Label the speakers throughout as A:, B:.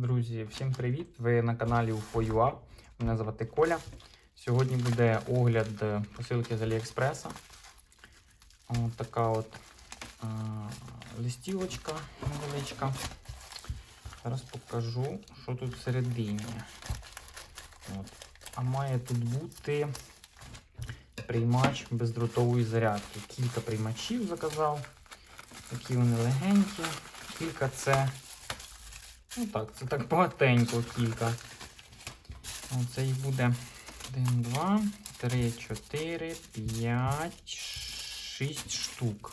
A: Друзі, всім привіт! Ви на каналі UFO.ua. Мене звати Коля. Сьогодні буде огляд е, посилки з Аліекспреса. Ось така от а, листівочка невеличка. Зараз покажу, що тут всередині. От. А має тут бути приймач бездротової зарядки. Кілька приймачів заказав. Такі вони легенькі. Кілька це. Ну так, це так багатенько кілька. Оце їх буде 1, 2, 3, 4, 5, 6 штук.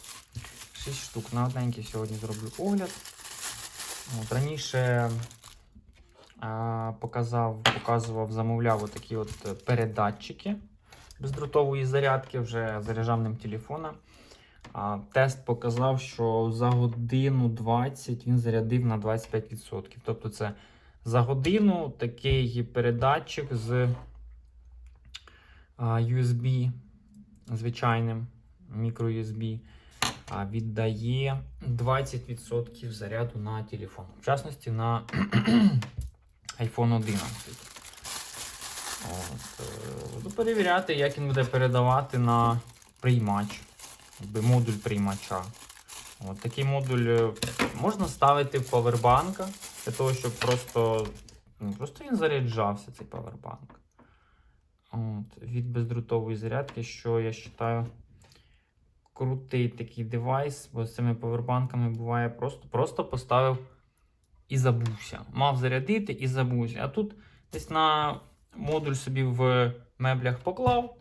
A: 6 штук. На одненький сьогодні зроблю огляд. От, раніше а, показав, показував, замовляв отакі от передатчики бездротової зарядки вже заряджаним телефоном. А, тест показав, що за годину 20 він зарядив на 25%. Тобто це за годину такий передатчик з USB звичайним мікро-USB віддає 20% заряду на телефон. В частності на iPhone 11. От, е, буду перевіряти, як він буде передавати на приймач, модуль приймача. От, такий модуль е, можна ставити в павербанка для того, щоб просто, ну, просто він заряджався, цей павербанк. От, від бездрутової зарядки, що я вважаю крутий такий девайс, бо з цими павербанками буває просто, просто поставив і забувся. Мав зарядити і забувся. А тут десь на модуль собі в меблях поклав,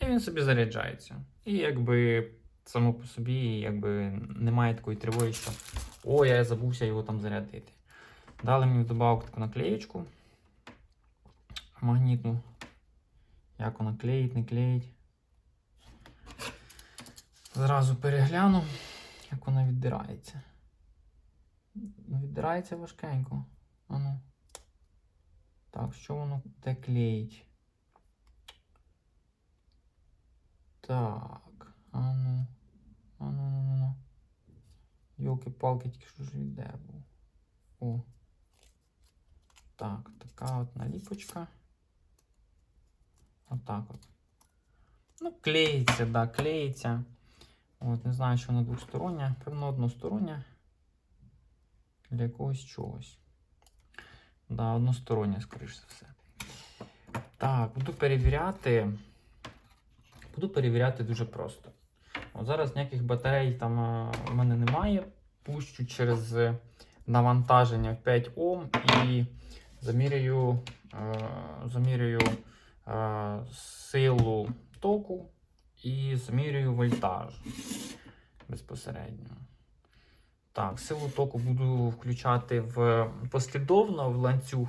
A: і він собі заряджається. І якби само по собі якби немає такої тривоги, що о, я забувся його там зарядити. Дали мені вдобавок таку наклеєчку магнітну. Як вона клеїть, не клеїть. Зразу перегляну, як вона віддирається. Ну, віддирається важкенько. Ану. Так, що воно де клеїть? Так. Ану. Ану, ану, ану. Йолки-палки, тільки що ж відде був. О. Так, така от наліпочка. Отак от. Ну, клеїться, да, клеїться. От, не знаю, що вона двостороння. Певно, одностороння. Для якогось чогось. Да, одностороння, скоріш за все. Так, буду перевіряти. Буду перевіряти дуже просто. От зараз ніяких батарей там е, в мене немає. Пущу через навантаження в 5 Ом і замірюю, е, замірюю е, силу току і замірюю вольтаж безпосередньо. Так, силу току буду включати в послідовно в ланцюг.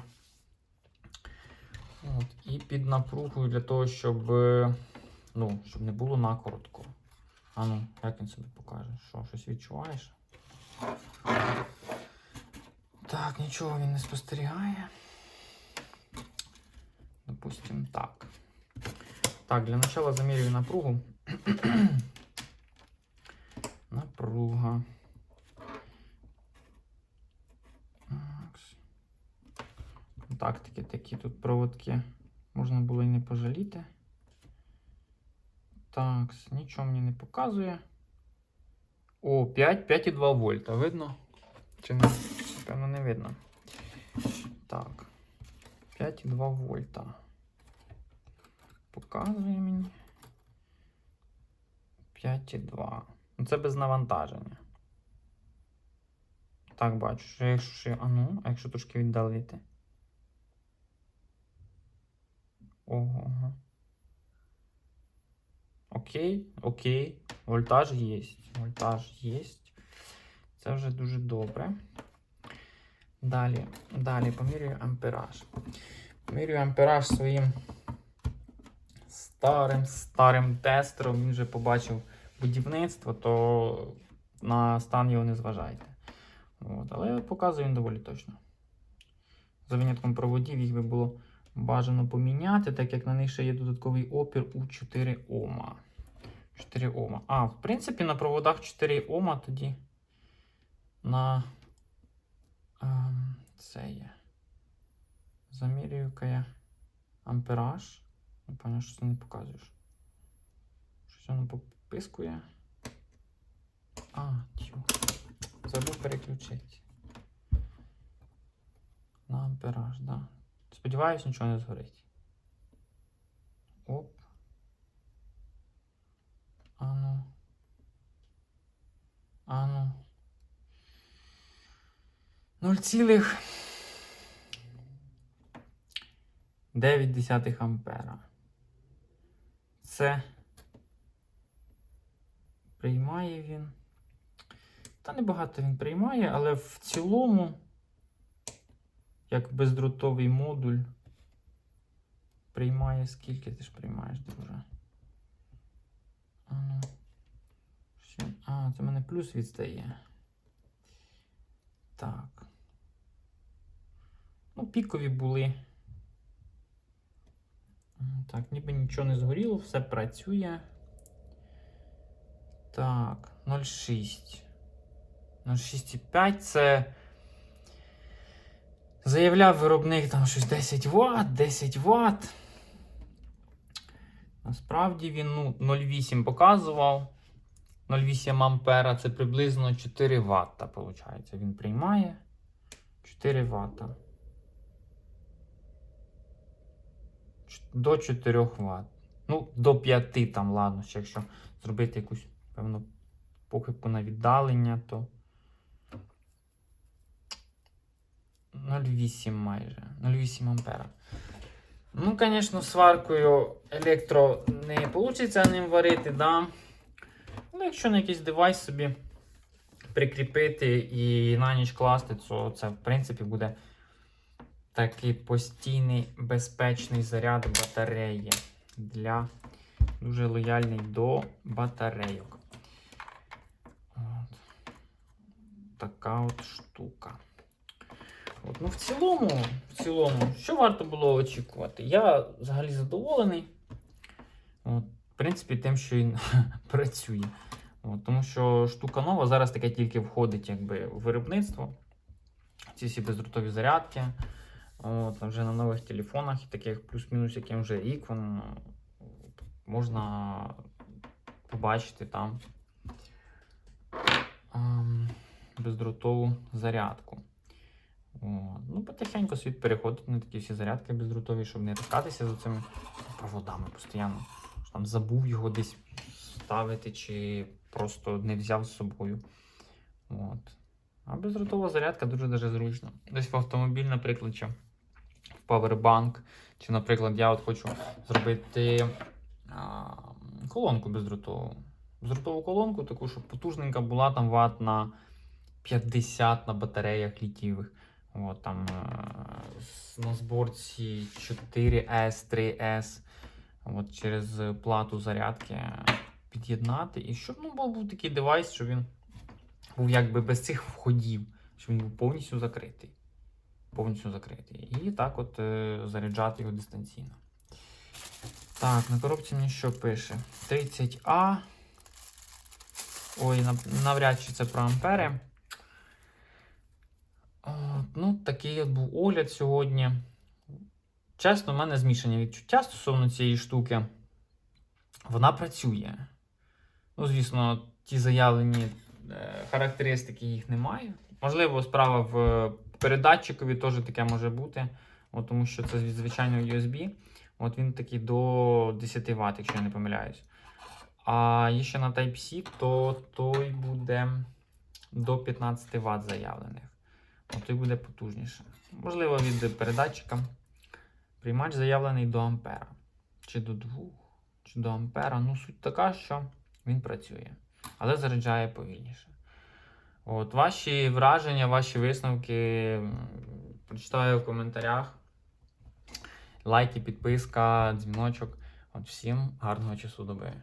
A: От, і під напругою для того, щоб, е, ну, щоб не було накоротко. А ну, як він собі покаже? Що, щось відчуваєш? Так, нічого він не спостерігає. Допустим, так. Так, для начала замірюю напругу. Напруга. Такс. Контактики такі тут проводки. Можна було і не пожаліти. Так, нічого мені не показує. О, 5, 5,2 вольта. Видно? Чи не? Певно, не видно. Так. 5,2 вольта. Показує мені. 5,2. Ну, Це без навантаження. Так, бачу, що якщо. А ну, а якщо трошки віддалити. Ого. Окей, окей. Вольтаж є. Вольтаж є. Це вже дуже добре. Далі, далі помірюю ампераж. Помірюю ампераж своїм старим старим тестером. Він вже побачив будівництво, то на стан його не зважайте. От, але показує він доволі точно. За винятком проводів їх би було бажано поміняти, так як на них ще є додатковий опір у 4 Ома. 4 Ома. А, в принципі, на проводах 4 Ома тоді на ем, це є. Замірюю-ка я ампераж. Не пам'ятаю, що ти не показуєш. Щось воно попискує. А, тю. Забув переключити. На ампераж, да. Сподіваюсь, нічого не згорить. Оп. Ану. 0 цілих 9 ампера. Це приймає він. Та небагато він приймає, але в цілому, як бездротовий модуль, приймає скільки ти ж приймаєш, друже? А, Ще- А, це в мене плюс відстає. Так. Ну, пікові були. Так, ніби нічого не згоріло, все працює. Так, 0,6. 0,6,5 це. Заявляв виробник там щось 10 Вт, 10 Вт. Насправді він ну, 0,8 показував. 0,8 ампера це приблизно 4 Вт, виходить. Він приймає 4 Вт. До 4 Вт. Ну, до 5 там, ладно, ще якщо зробити якусь, певно, похибку на віддалення, то 0,8 майже. 0,8 ампера. Ну, звісно, сваркою електро не вийде ним варити, да. Але якщо на якийсь девайс собі прикріпити і на ніч класти, то це, в принципі, буде такий постійний безпечний заряд батареї для дуже лояльний до батарейок. От. Така от штука. От, ну, в цілому, в цілому, що варто було очікувати? Я взагалі задоволений. От, принципі, тим, що він працює. От, тому що штука нова зараз таке тільки входить якби, в виробництво. Ці всі бездротові зарядки. От, вже на нових телефонах, і таких плюс-мінус, яким вже рік, воно можна побачити там ем, бездротову зарядку. От. Ну, потихеньку світ переходить на такі всі зарядки бездротові, щоб не таскатися за цими проводами постійно. Там забув його десь ставити, чи просто не взяв з собою. От. А бездротова зарядка дуже дуже зручно. Десь в автомобіль, наприклад, чи в павербанк. Чи, наприклад, я от хочу зробити а, колонку бездротову. Бездротову колонку, таку, щоб потужненька була там ват на 50 на батареях літівих. От, там е, на зборці 4S, 3S. От, через плату зарядки під'єднати. І щоб ну, був, був такий девайс, щоб він був якби без цих входів, щоб він був повністю закритий. Повністю закритий. І так от е, заряджати його дистанційно. Так, на коробці мені що пише? 30А. Ой, навряд чи це про ампери. От, ну, такий от був огляд сьогодні. Чесно, в мене змішані відчуття стосовно цієї штуки. Вона працює. Ну, звісно, ті заявлені е, характеристики їх немає. Можливо, справа в передатчикові теж таке може бути, от, тому що це від звичайного USB. От він такий до 10 Вт, якщо я не помиляюсь. А ще на Type-C, то той буде до 15 Вт заявлених. От той буде потужніше. Можливо, від передатчика. Приймач заявлений до Ампера. Чи до 2, чи до Ампера. Ну, суть така, що він працює, але заряджає повільніше. От, ваші враження, ваші висновки прочитаю в коментарях. Лайки, підписка, дзвіночок. От всім гарного часу доби.